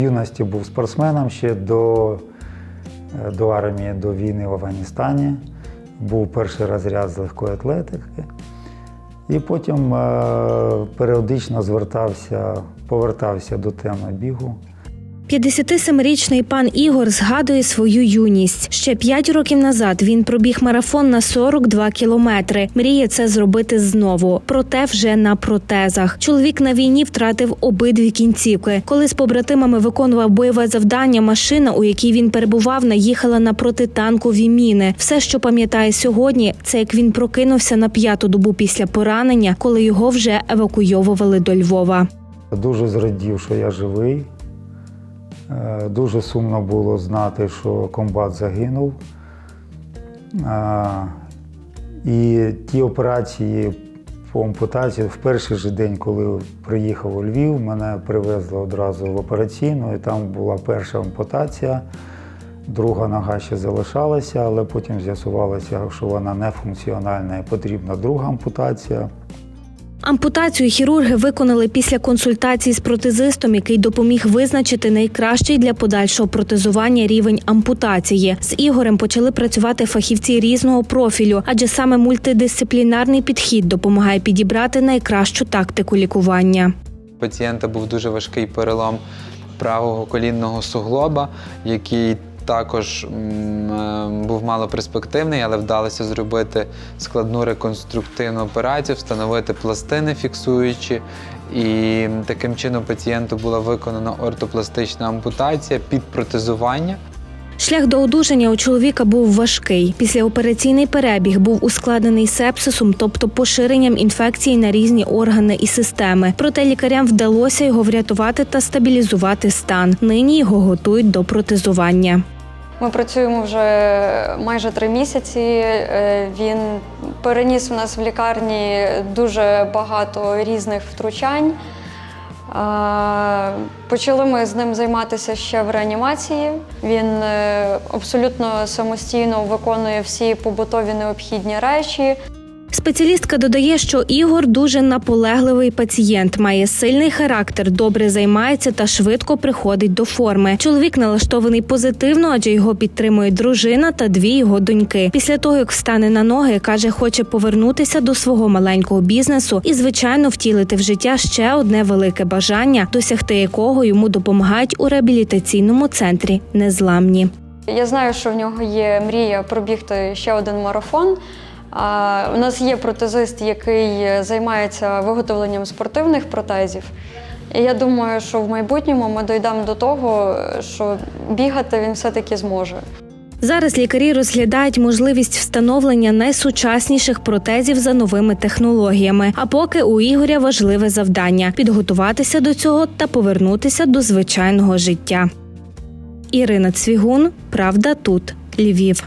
Юності був спортсменом ще до, е, до армії, до війни в Афганістані. Був перший розряд з легкої атлетики. І потім е, періодично звертався, повертався до теми бігу. 57-річний пан Ігор згадує свою юність. Ще п'ять років назад він пробіг марафон на 42 кілометри. Мріє це зробити знову, проте вже на протезах. Чоловік на війні втратив обидві кінцівки. Коли з побратимами виконував бойове завдання, машина, у якій він перебував, наїхала на протитанкові міни. Все, що пам'ятає сьогодні, це як він прокинувся на п'яту добу після поранення, коли його вже евакуйовували до Львова. Дуже зрадів, що я живий. Е, Дуже сумно було знати, що комбат загинув. Е, І ті операції по ампутації в перший же день, коли приїхав у Львів, мене привезли одразу в операційну, і там була перша ампутація. Друга нога ще залишалася, але потім з'ясувалося, що вона не функціональна і потрібна друга ампутація. Ампутацію хірурги виконали після консультацій з протезистом, який допоміг визначити найкращий для подальшого протезування рівень ампутації. З Ігорем почали працювати фахівці різного профілю, адже саме мультидисциплінарний підхід допомагає підібрати найкращу тактику лікування. Пацієнта був дуже важкий перелом правого колінного суглоба, який також е, малоперспективний, але вдалося зробити складну реконструктивну операцію, встановити пластини фіксуючі. І таким чином пацієнту була виконана ортопластична ампутація під протезування. Шлях до одужання у чоловіка був важкий. Післяопераційний перебіг був ускладнений сепсисом, тобто поширенням інфекції на різні органи і системи. Проте лікарям вдалося його врятувати та стабілізувати стан. Нині його готують до протезування. Ми працюємо вже майже три місяці. Е, Він переніс у нас в лікарні дуже багато різних втручань. Е, Почали ми з ним займатися ще в реанімації. Він е, абсолютно самостійно виконує всі побутові необхідні речі. Спеціалістка додає, що Ігор дуже наполегливий пацієнт, має сильний характер, добре займається та швидко приходить до форми. Чоловік налаштований позитивно, адже його підтримує дружина та дві його доньки. Після того, як встане на ноги, каже, хоче повернутися до свого маленького бізнесу і, звичайно, втілити в життя ще одне велике бажання, досягти якого йому допомагають у реабілітаційному центрі Незламні. Я знаю, що в нього є мрія пробігти ще один марафон. У нас є протезист, який займається виготовленням спортивних протезів. І я думаю, що в майбутньому ми дійдемо до того, що бігати він все-таки зможе. Зараз лікарі розглядають можливість встановлення найсучасніших протезів за новими технологіями. А поки у Ігоря важливе завдання підготуватися до цього та повернутися до звичайного життя. Ірина Цвігун, Правда тут, Львів.